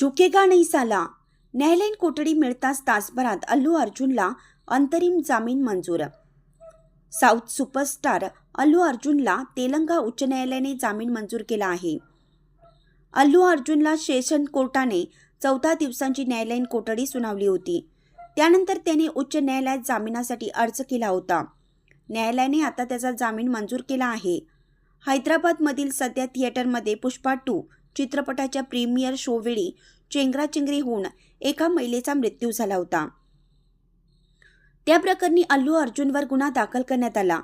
झुकेगा नाही साला. न्यायालयीन कोठडी मिळताच तासभरात अल्लू अर्जुनला अंतरिम जामीन मंजूर. साऊथ सुपरस्टार अल्लू अर्जुनला तेलंगा उच्च न्यायालयाने जामीन मंजूर केला आहे. अल्लू अर्जुनला सेशन कोर्टाने चौदा दिवसांची न्यायालयीन कोठडी सुनावली होती. त्यानंतर त्याने उच्च न्यायालयात जामिनासाठी अर्ज केला होता. न्यायालयाने आता त्याचा जामीन मंजूर केला आहे. हैदराबादमधील सध्या थिएटरमध्ये पुष्पा टू चित्रपटाच्या प्रीमियर शोवेळी चेंगराचेंगरी होऊन एका महिलेचा मृत्यू झाला होता. त्या प्रकरणी अल्लू अर्जुनवर गुन्हा दाखल करण्यात आला.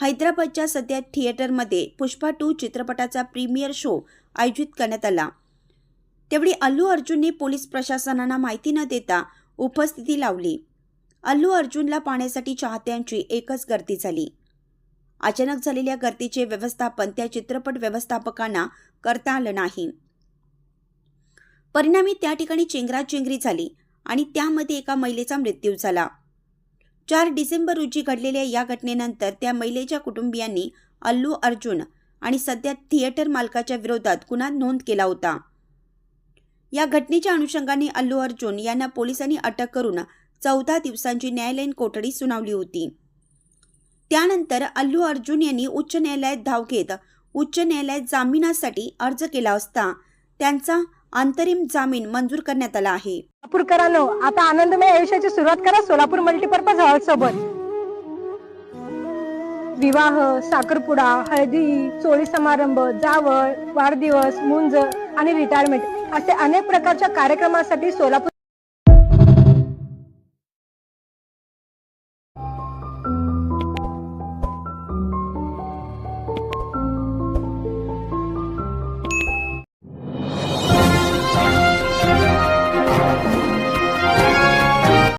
हैदराबादच्या सध्या थिएटरमध्ये पुष्पा टू चित्रपटाचा प्रीमियर शो आयोजित करण्यात आला. तेवढी अल्लू अर्जुनने पोलीस प्रशासनाला माहिती न देता उपस्थिती लावली. अल्लू अर्जुनला पाहण्यासाठी चाहत्यांची एकच गर्दी झाली. अचानक झालेल्या गर्दीचे व्यवस्थापन त्या चित्रपट व्यवस्थापकांना करता आलं नाही. परिणामी त्या ठिकाणी चेंगराचेंगरी झाली आणि त्यामध्ये एका महिलेचा मृत्यू झाला. चार डिसेंबर रोजी घडलेल्या या घटनेनंतर त्या महिलेच्या कुटुंबियांनी अल्लू अर्जुन आणि सध्या थिएटर मालकाच्या विरोधात गुन्हा नोंद केला होता. या घटनेच्या अनुषंगाने अल्लू अर्जुन यांना पोलिसांनी अटक करून चौदा दिवसांची न्यायालयीन कोठडी सुनावली होती. त्यानंतर अल्लू अर्जुन यांनी उच्च न्यायालयात धाव घेत उच्च न्यायालयात जामिनासाठी अर्ज केला असता त्यांचा अंतरिम जामीन मंजूर करण्यात आला आहे. सोलापूरकरांनो आता आनंदमय आयुष्याची सुरुवात करा. सोलापूर मल्टीपर्पज हॉल सोबत. विवाह साखरपुडा हळदी चोळी समारंभ जावळ वाढदिवस मुंज आणि रिटायरमेंट असे अनेक प्रकारच्या कार्यक्रमासाठी सोलापूर